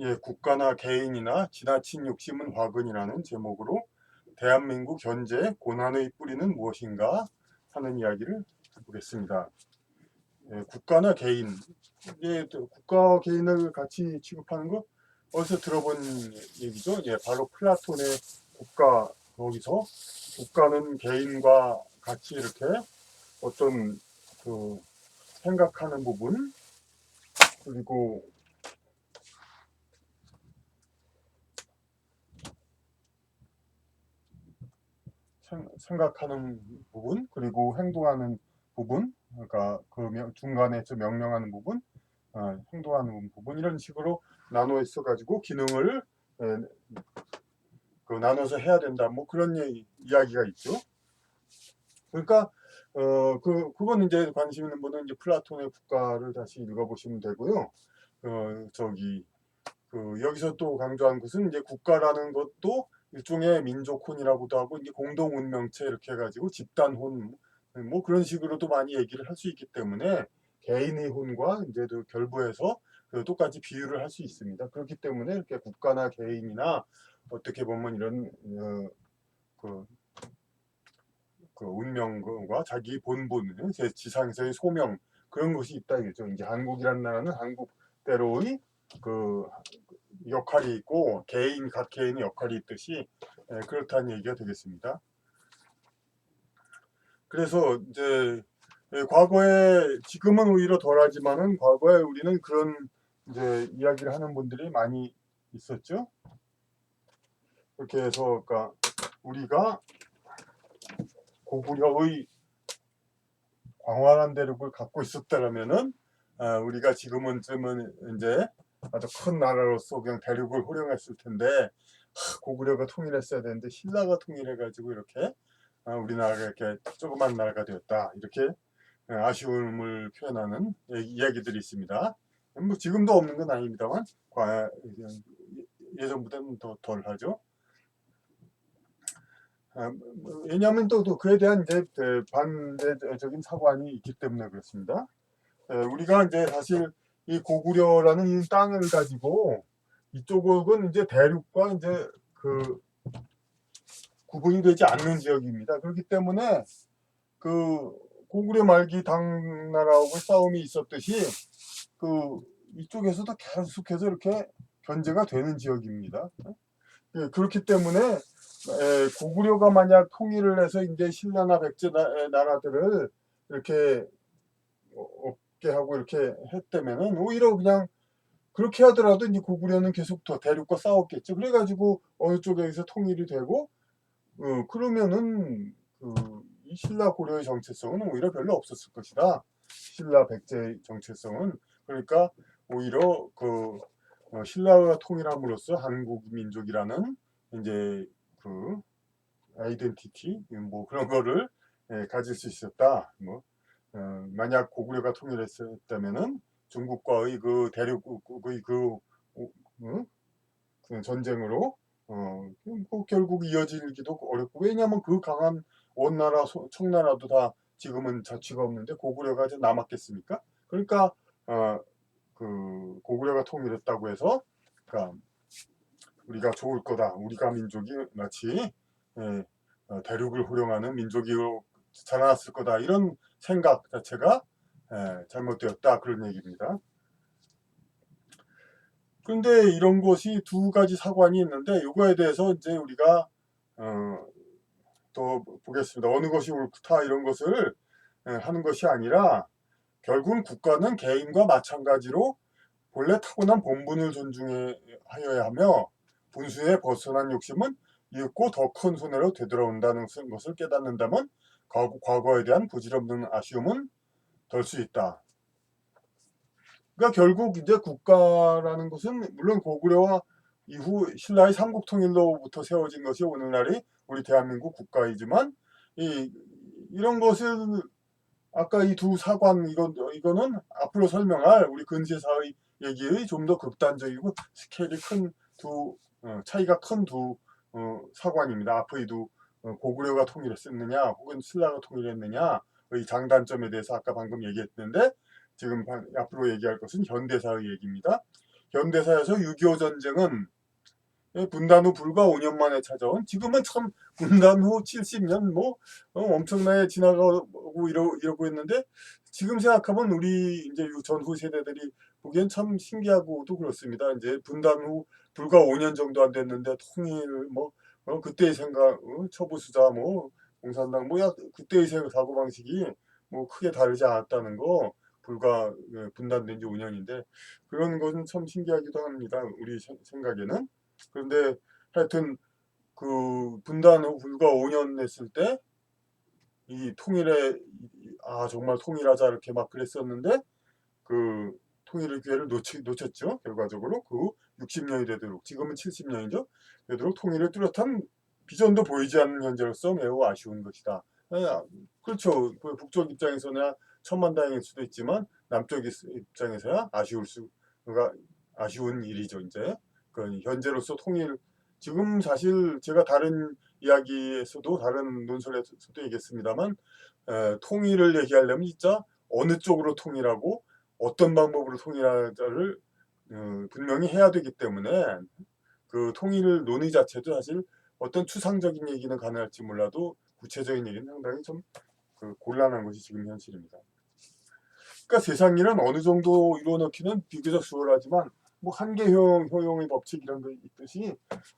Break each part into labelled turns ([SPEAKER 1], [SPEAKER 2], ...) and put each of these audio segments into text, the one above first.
[SPEAKER 1] 예, 국가나 개인이나 지나친 욕심은 화근이라는 제목으로 대한민국 현재 고난의 뿌리는 무엇인가 하는 이야기를 해보겠습니다. 예, 국가나 개인, 또 국가와 개인을 같이 취급하는 거 어디서 들어본 얘기죠? 예, 바로 플라톤의 국가 거기서 국가는 개인과 같이 이렇게 어떤 그 생각하는 부분 그리고 생- 생각하는 부분 그리고 행동하는 부분 그러니까 그 명- 중간에 저 명령하는 부분 아, 행동하는 부분 이런 식으로 나눠 있어 가지고 기능을 에, 그 나눠서 해야 된다 뭐 그런 예- 이야기가 있죠. 그러니까 어 그 그건 이제 관심 있는 분은 이제 플라톤의 국가를 다시 읽어보시면 되고요. 어 저기 그 여기서 또 강조한 것은 이제 국가라는 것도 일종의 민족혼이라고도 하고 이제 공동 운명체 이렇게 해가지고 집단혼 뭐 그런 식으로도 많이 얘기를 할 수 있기 때문에 개인의 혼과 이제 또 결부해서 그 똑같이 비유를 할 수 있습니다. 그렇기 때문에 이렇게 국가나 개인이나 어떻게 보면 이런 어, 그, 그 운명과 자기 본분, 제 지상에서의 소명 그런 것이 있다 이거죠. 이제 한국이라는 나라는 한국대로의 그 역할이 있고 개인 각 개인의 역할이 있듯이 예, 그렇다는 얘기가 되겠습니다. 그래서 이제 예, 과거에 지금은 오히려 덜하지만은 과거에 우리는 그런 이제 이야기를 하는 분들이 많이 있었죠. 그렇게 해서 그러니까 우리가 고구려의 광활한 대륙을 갖고 있었다라면은 아, 우리가 지금은 쯤은 이제 아주 큰 나라로서 그냥 대륙을 호령했을 텐데 하, 고구려가 통일했어야 되는데 신라가 통일해가지고 이렇게 아, 우리나라가 이렇게 조그만 나라가 되었다 이렇게 예, 아쉬움을 표현하는 얘기- 이야기들이 있습니다. 뭐 지금도 없는 건 아닙니다만 과- 예전보다는 더 덜하죠. 아, 뭐, 왜냐하면 또, 또 그에 대한 이제 그 반대적인 사관이 있기 때문에 그렇습니다. 예, 우리가 이제 사실 이 고구려라는 이 땅을 가지고 이쪽은 이제 대륙과 이제 그 구분이 되지 않는 지역입니다. 그렇기 때문에 그 고구려 말기 당나라하고 싸움이 있었듯이 그 이쪽에서도 계속해서 이렇게 견제가 되는 지역입니다. 예, 그렇기 때문에 에, 고구려가 만약 통일을 해서 이제 신라나 백제 나- 나라들을 이렇게 어, 없게 하고 이렇게 했다면은 오히려 그냥 그렇게 하더라도 이제 고구려는 계속 더 대륙과 싸웠겠죠. 그래가지고 어느 쪽에서 통일이 되고 어, 그러면은 그이 신라 고려의 정체성은 오히려 별로 없었을 것이다. 신라 백제 정체성은 그러니까 오히려 그 어, 신라가 통일함으로써 한국 민족이라는 이제 그 아이덴티티 뭐 그런 거를 예, 가질 수 있었다. 뭐 어, 만약 고구려가 통일했었다면은 중국과의 그 대륙의 그, 어, 어? 그 전쟁으로 어, 뭐 결국 이어지기도 어렵고 왜냐하면 그 강한 원나라 소- 청나라도 다 지금은 자취가 없는데 고구려가 이제 남았겠습니까? 그러니까 어, 그 고구려가 통일했다고 해서 그러니까 우리가 좋을 거다. 우리가 민족이 마치 예, 어, 대륙을 호령하는 민족이 자라났을 거다. 이런 생각 자체가 예, 잘못되었다. 그런 얘기입니다. 그런데 이런 것이 두 가지 사관이 있는데 이거에 대해서 이제 우리가 어, 또 보겠습니다. 어느 것이 옳다 이런 것을 예, 하는 것이 아니라 결국은 국가는 개인과 마찬가지로 본래 타고난 본분을 존중하여야 하며 분수에 벗어난 욕심은 이윽고 더 큰 손해로 되돌아온다는 것을 깨닫는다면 과거, 과거에 대한 부질없는 아쉬움은 덜 수 있다. 그러니까 결국 이제 국가라는 것은 물론 고구려와 이후 신라의 삼국 통일로부터 세워진 것이 오늘날의 우리 대한민국 국가이지만 이 이런 것을 아까 이 두 사관 이거 이거는 앞으로 설명할 우리 근세 사의 얘기의 좀 더 극단적이고 스케일이 큰 두 차이가 큰 두 사관입니다. 앞의 두 어, 고구려가 통일했느냐 혹은 신라가 통일했느냐의 장단점에 대해서 아까 방금 얘기했는데 지금 방- 앞으로 얘기할 것은 현대사의 얘기입니다. 현대사에서 6.25 전쟁은 예, 분단 후 불과 5년 만에 찾아온 지금은 참 분단 후 70년 뭐 어, 엄청나게 지나가고 이러, 이러고 있는데 지금 생각하면 우리 이제 요 전후 세대들이 보기엔 참 신기하고도 그렇습니다. 이제 분단 후 불과 5년 정도 안 됐는데 통일 뭐 어, 그때의 생각 어, 처부수자 뭐 공산당 뭐야 그때의 생각 사고 방식이 뭐 크게 다르지 않았다는 거 불과 예, 분단된 지 5년인데 그런 것은 참 신기하기도 합니다. 우리 세- 생각에는 그런데 하여튼 그 분단 후 불과 5년 됐을 때 이 통일에 아 정말 통일하자 이렇게 막 그랬었는데 그 통일의 기회를 놓치, 놓쳤죠 결과적으로 그 60년이 되도록 지금은 70년이죠 되도록 통일을 뚜렷한 비전도 보이지 않는 현재로서 매우 아쉬운 것이다. 아, 그렇죠. 그 북쪽 입장에서는 천만다행일 수도 있지만 남쪽 입- 입장에서야 아쉬울 수가 아쉬운 일이죠. 이제 그 현재로서 통일 지금 사실 제가 다른 이야기에서도 다른 논설에서도 얘기했습니다만 에, 통일을 얘기하려면 진짜 어느 쪽으로 통일하고 어떤 방법으로 통일하자를 어, 분명히 해야 되기 때문에 그 통일 논의 자체도 사실 어떤 추상적인 얘기는 가능할지 몰라도 구체적인 얘기는 상당히 좀 그 곤란한 것이 지금 현실입니다. 그러니까 세상 일은 어느 정도 이루어놓기는 비교적 수월하지만 뭐 한계 효용, 효용의 법칙 이런 거 있듯이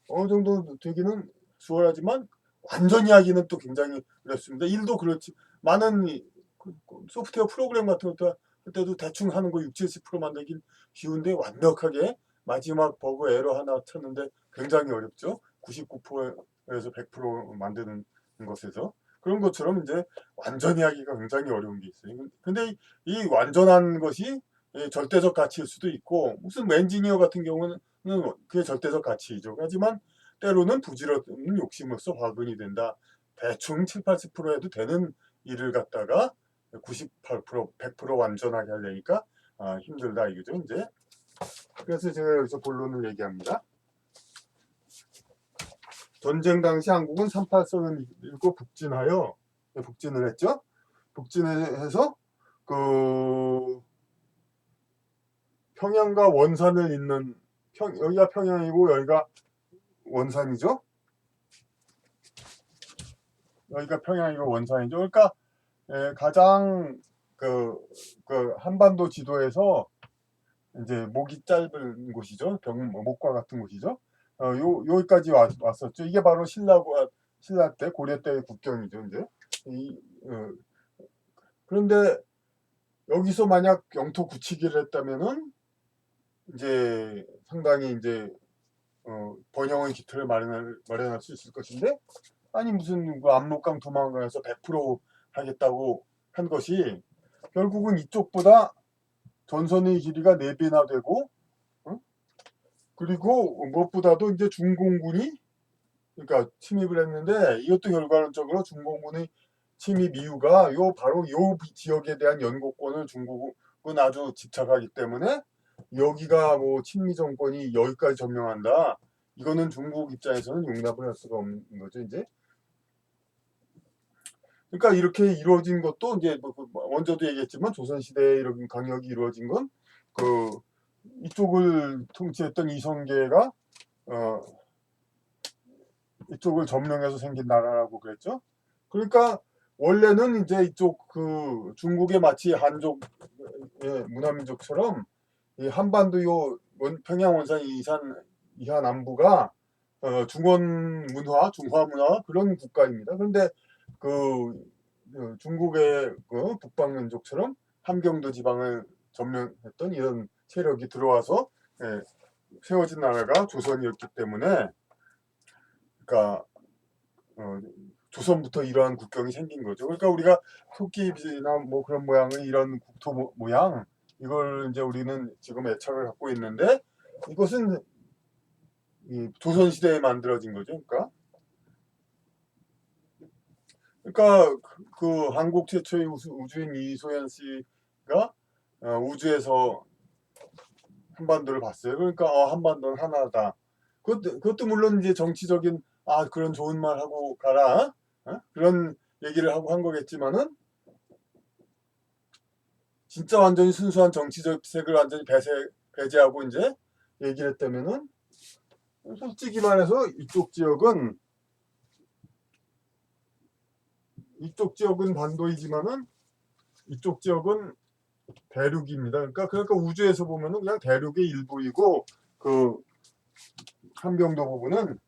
[SPEAKER 1] 어느 정도 되기는 수월하지만 완전히 하기는 또 굉장히 어렵습니다. 일도 그렇지 많은 이- 그- 그 소프트웨어 프로그램 같은 것도 할 때도 대충 하는 거 6, 70% 만들긴 쉬운데 완벽하게 마지막 버그 에러 하나 찾는데 굉장히 어렵죠. 99%에서 100% 만드는 것에서 그런 것처럼 이제 완전히 하기가 굉장히 어려운 게 있어요. 근데 이 완전한 것이 예, 절대적 가치일 수도 있고 무슨 엔지니어 같은 경우는 그게 절대적 가치이죠. 하지만 때로는 부질없는 욕심으로써 화근이 된다. 대충 7, 80% 해도 되는 일을 갖다가 98%, 100% 완전하게 하려니까 아, 힘들다 이거죠. 이제 그래서 제가 여기서 본론을 얘기합니다. 전쟁 당시 한국은 38선을 읽고 북진하여 네, 북진을 했죠. 북진해서 그 평양과 원산을 잇는 평, 여기가 평양이고 여기가 원산이죠. 여기가 평양이고 원산이죠. 그러니까 에, 가장 그, 그 한반도 지도에서 이제 목이 짧은 곳이죠. 병 목과 같은 곳이죠. 어, 요 여기까지 왔, 왔었죠. 이게 바로 신라고 신라 때 고려 때의 국경이죠. 이제 이, 어, 그런데 여기서 만약 영토 굳히기를 했다면은 이제 상당히 이제 어, 번영의 기틀을 마련할 마련할 수 있을 것인데 아니 무슨 그 압록강 도망가서 100% 하겠다고 한 것이 결국은 이쪽보다 전선의 길이가 4배나 되고 어? 그리고 무엇보다도 이제 중공군이 그러니까 침입을 했는데 이것도 결과론적으로 중공군의 침입 이유가 요 바로 요 지역에 대한 연고권을 중국은 아주 집착하기 때문에 여기가 뭐 친미 정권이 여기까지 점령한다. 이거는 중국 입장에서는 용납을 할 수가 없는 거죠, 이제. 그러니까 이렇게 이루어진 것도 이제 뭐그 먼저도 얘기했지만 조선 시대에 이런 강력이 이루어진 건 그 이쪽을 통치했던 이성계가 어 이쪽을 점령해서 생긴 나라라고 그랬죠. 그러니까 원래는 이제 이쪽 그 중국의 마치 한족 의 문화민족처럼 이 한반도 요 원- 평양 원산 이산 이하 남부가 어, 중원 문화, 중화 문화 그런 국가입니다. 그런데 그, 그 중국의 그 북방민족처럼 함경도 지방을 점령했던 이런 세력이 들어와서 예, 세워진 나라가 조선이었기 때문에 그러니까 어, 조선부터 이러한 국경이 생긴 거죠. 그러니까 우리가 토끼비나 뭐 그런 모양의 이런 국토 모- 모양 이걸 이제 우리는 지금 애착을 갖고 있는데 이것은 이 조선 시대에 만들어진 거죠. 그러니까 그러니까 그, 그 한국 최초의 우수, 우주인 이소연 씨가 어, 우주에서 한반도를 봤어요. 그러니까 어, 한반도는 하나다. 그것도, 그것도 물론 이제 정치적인 아 그런 좋은 말 하고 가라 어? 그런 얘기를 하고 한 거겠지만은 진짜 완전히 순수한 정치적 색을 완전히 배세, 배제하고 이제 얘기를 했다면은 솔직히 말해서 이쪽 지역은 이쪽 지역은 반도이지만은 이쪽 지역은 대륙입니다. 그러니까 그러니까 우주에서 보면은 그냥 대륙의 일부이고 그 한병도 부분은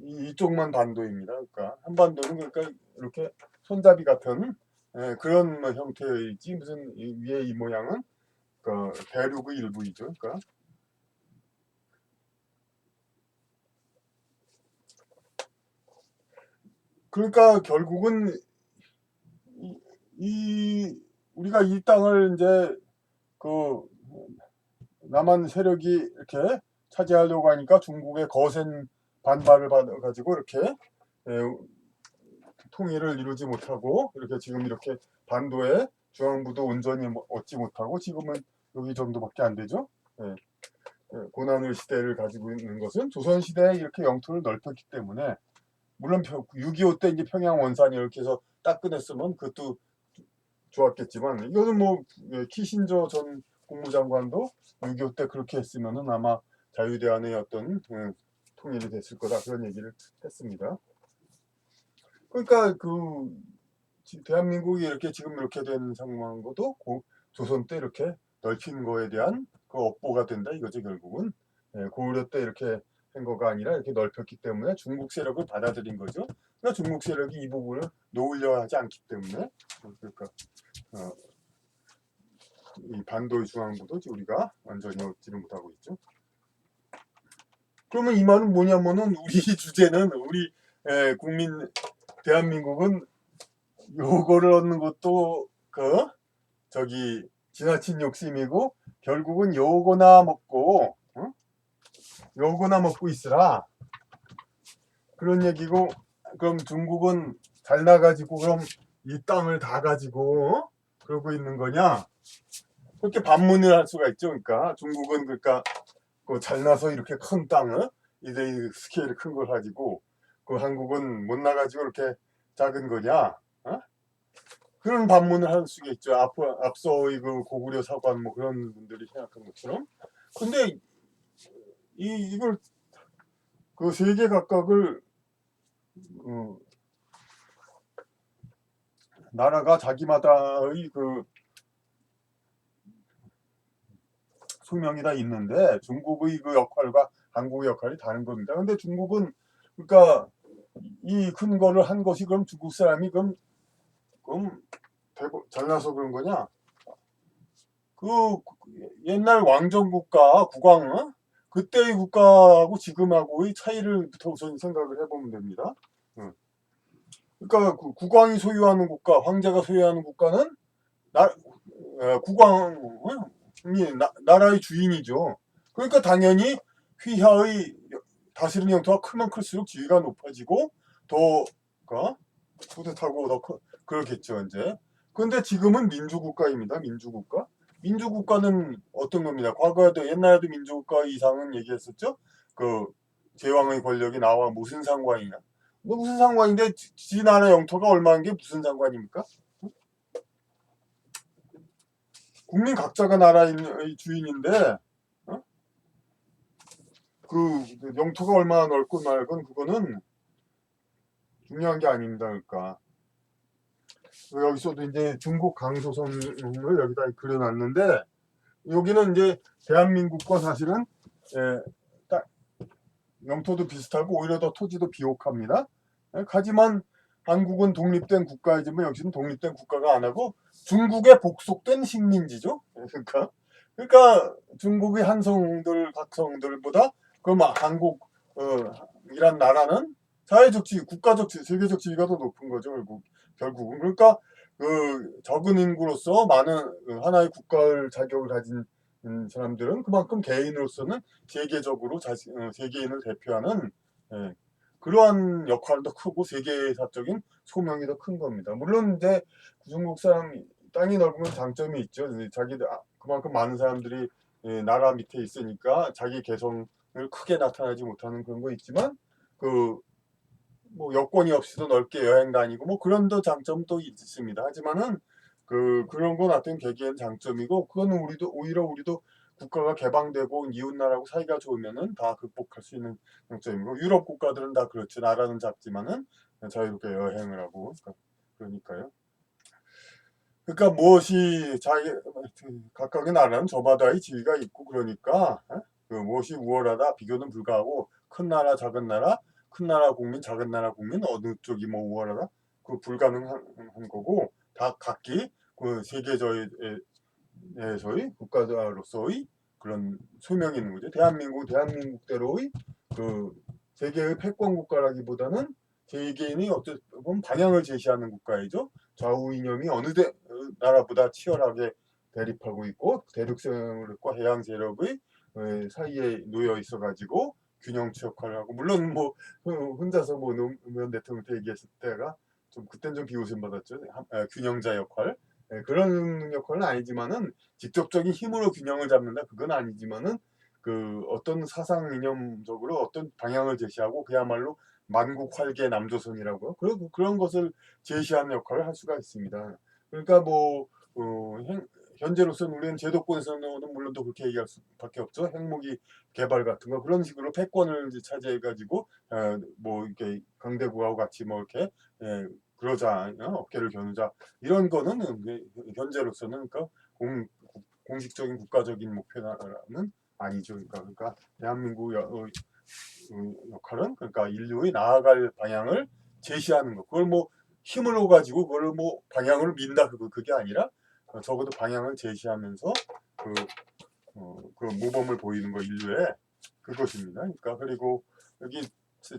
[SPEAKER 1] 이, 이쪽만 반도입니다. 그러니까 한반도는 그러니까 이렇게 손잡이 같은 예, 그런 뭐 형태이지 무슨 이 위에 이 모양은 그 대륙의 일부이죠. 그러니까 그러니까 결국은 이, 이 우리가 이 땅을 이제 그 남한 세력이 이렇게 차지하려고 하니까 중국의 거센 반발을 받아가지고 이렇게 예, 통일을 이루지 못하고 이렇게 지금 이렇게 반도에 중앙부도 온전히 뭐 얻지 못하고 지금은 여기 정도밖에 안 되죠. 예. 예, 고난의 시대를 가지고 있는 것은 조선 시대에 이렇게 영토를 넓혔기 때문에 물론 6.25 때 이제 평양 원산이 이렇게 해서 딱 끝냈으면 그것도 좋았겠지만 이거는 뭐 예, 키신저 전 국무장관도 6.25 때 그렇게 했으면은 아마 자유대한의 어떤 음, 통일이 됐을 거다. 그런 얘기를 했습니다. 그러니까 그 지- 대한민국이 이렇게 지금 이렇게 된 상황인 것도 고, 조선 때 이렇게 넓힌 거에 대한 그 업보가 된다. 이거죠 결국은. 예, 고구려 때 이렇게 한 거가 아니라 이렇게 넓혔기 때문에 중국 세력을 받아들인 거죠. 그러니까 중국 세력이 이 부분을 놓으려 하지 않기 때문에 그러니까 어, 이 반도의 중앙부도 우리가 완전히 얻지를 못하고 있죠. 그러면 이 말은 뭐냐면은 우리 주제는 우리 에, 국민 대한민국은 요거를 얻는 것도 그 저기 지나친 욕심이고 결국은 요거나 먹고 어? 요거나 먹고 있으라. 그런 얘기고 그럼 중국은 잘 나가지고 그럼 이 땅을 다 가지고 어? 그러고 있는 거냐? 그렇게 반문을 할 수가 있죠. 그러니까 중국은 그러니까 그 잘나서 이렇게 큰 땅을 이제 이 스케일 큰 걸 가지고 그 한국은 못 나가지고 이렇게 작은 거냐? 어? 그런 반문을 할 수가 있죠. 앞, 앞서 이그 고구려 사관 뭐 그런 분들이 생각한 것처럼. 근데 이 이걸 그 세 개 각각을 어, 나라가 자기마다의 그 소명이 다 있는데 중국의 그 역할과 한국의 역할이 다른 겁니다. 근데 중국은 그러니까 이 큰 거를 한 것이 그럼 중국 사람이 그럼 그럼 대고 잘나서 그런 거냐? 그 옛날 왕정 국가 국왕 어? 그때의 국가하고 지금하고의 차이를부터 우선 생각을 해보면 됩니다. 응. 그러니까 그 국왕이 소유하는 국가, 황제가 소유하는 국가는 나, 어, 국왕이 나, 나라의 주인이죠. 그러니까 당연히 휘하의 다스리는 영토가 크면 클수록 지위가 높아지고 더 어? 뿌듯하고 더 크, 그렇겠죠 이제. 근데 지금은 민주국가입니다. 민주국가. 민주국가는 어떤 겁니다. 과거에도 옛날에도 민주국가 이상은 얘기했었죠. 그 제왕의 권력이 나와 무슨 상관이냐. 뭐 무슨 상관인데 지, 지 나라 영토가 얼마인 게 무슨 상관입니까? 국민 각자가 나라의 주인인데 어? 그 영토가 얼마나 넓고 넓은 그거는 중요한 게 아닙니다. 그러니까 여기서도 이제 중국 강소선을 여기다 그려놨는데 여기는 이제 대한민국과 사실은 예, 딱 영토도 비슷하고 오히려 더 토지도 비옥합니다. 예, 하지만 한국은 독립된 국가이지만 여기는 독립된 국가가 안 하고 중국에 복속된 식민지죠. 예, 그러니까 그러니까 중국의 한성들 각성들보다 그럼 한국 어, 이란 나라는 사회적 지위, 국가적 지위, 세계적 지위가 더 높은 거죠. 결국 결국은 그러니까 그 적은 인구로서 많은 그 하나의 국가를 자격을 가진 음, 사람들은 그만큼 개인으로서는 세계적으로 자신 어, 세계인을 대표하는 예, 그러한 역할도 크고 세계사적인 소명이 더 큰 겁니다. 물론 이제 중국 사람 땅이 넓으면 장점이 있죠. 자기들 아, 그만큼 많은 사람들이 예, 나라 밑에 있으니까 자기 개성을 크게 나타나지 못하는 그런 거 있지만 그 뭐 여건이 없이도 넓게 여행 다니고 뭐 그런 더 장점도 있습니다. 하지만은 그 그런 건 어떤 개개인 장점이고 그거는 우리도 오히려 우리도 국가가 개방되고 이웃 나라하고 사이가 좋으면은 다 극복할 수 있는 장점이고 유럽 국가들은 다 그렇죠. 나라는 작지만은 자유롭게 여행을 하고 그러니까- 그러니까요. 그러니까 무엇이 자기 각각의 나라는 저마다의 지위가 있고 그러니까 어? 그 무엇이 우월하다 비교는 불가하고 큰 나라 작은 나라 큰 나라 국민 작은 나라 국민 어느 쪽이 뭐 우월하다 그 불가능한 한 거고 다 각기 그 에서의 국가로서의 그런 소명이 있는 거죠. 대한민국 대한민국대로의 그 세계의 패권 국가라기보다는 세계인이 보면 방향을 제시하는 국가이죠. 좌우 이념이 어느 데, 나라보다 치열하게 대립하고 있고 대륙 세력과 해양 세력의 어, 사이에 놓여 있어 가지고 균형치 역할을 하고 물론 뭐 어, 혼자서 뭐 노무현 대통령 때 얘기했을 때가 좀 그땐 좀 비웃음 받았죠. 한- 아, 균형자 역할 예, 그런 역할은 아니지만은 직접적인 힘으로 균형을 잡는다 그건 아니지만은 그 어떤 사상 이념적으로 어떤 방향을 제시하고 그야말로 만국 활계 남조선이라고요. 그런 그런 것을 제시하는 역할을 할 수가 있습니다. 그러니까 뭐 어, 행- 현재로서는 우리는 제도권에서는 물론 또 그렇게 얘기할 수밖에 없죠. 핵무기 개발 같은 거 그런 식으로 패권을 이제 차지해 가지고 어, 뭐 이렇게 강대국하고 같이 뭐 이렇게 예, 그러자 어, 어깨를 겨누자 이런 거는 현재로서는 그러니까 공, 공식적인 국가적인 목표는 아니죠. 그러니까, 그러니까 대한민국 여- 어, 어, 역할은 그러니까 인류의 나아갈 방향을 제시하는 것. 그걸 뭐 힘으로 가지고 그걸 뭐 방향을 민다 그게 아니라 어, 적어도 방향을 제시하면서 그, 어, 그 모범을 보이는 거 인류에 그것입니다. 그러니까 그리고 여기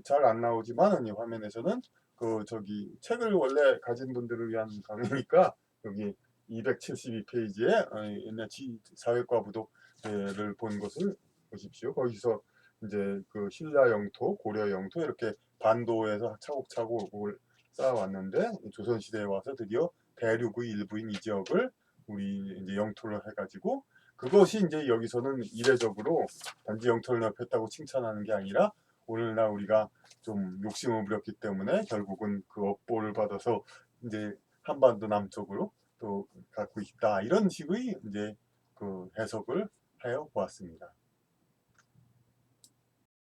[SPEAKER 1] 잘 안 나오지만 이 화면에서는 그 저기 책을 원래 가진 분들을 위한 강의니까 여기 272페이지에 어, 옛날 지- 사회과 부독을 본 것을 보십시오. 거기서 이제 그 신라 영토, 고려 영토 이렇게 반도에서 차곡차곡 올 쌓아왔는데 조선 시대에 와서 드디어 대륙의 일부인 이 지역을 우리 이제 영토를 해가지고 그것이 이제 여기서는 이례적으로 단지 영토를 넓혔다고 칭찬하는 게 아니라 오늘날 우리가 좀 욕심을 부렸기 때문에 결국은 그 업보를 받아서 이제 한반도 남쪽으로 또 갖고 있다 이런 식의 이제 그 해석을 하여 보았습니다.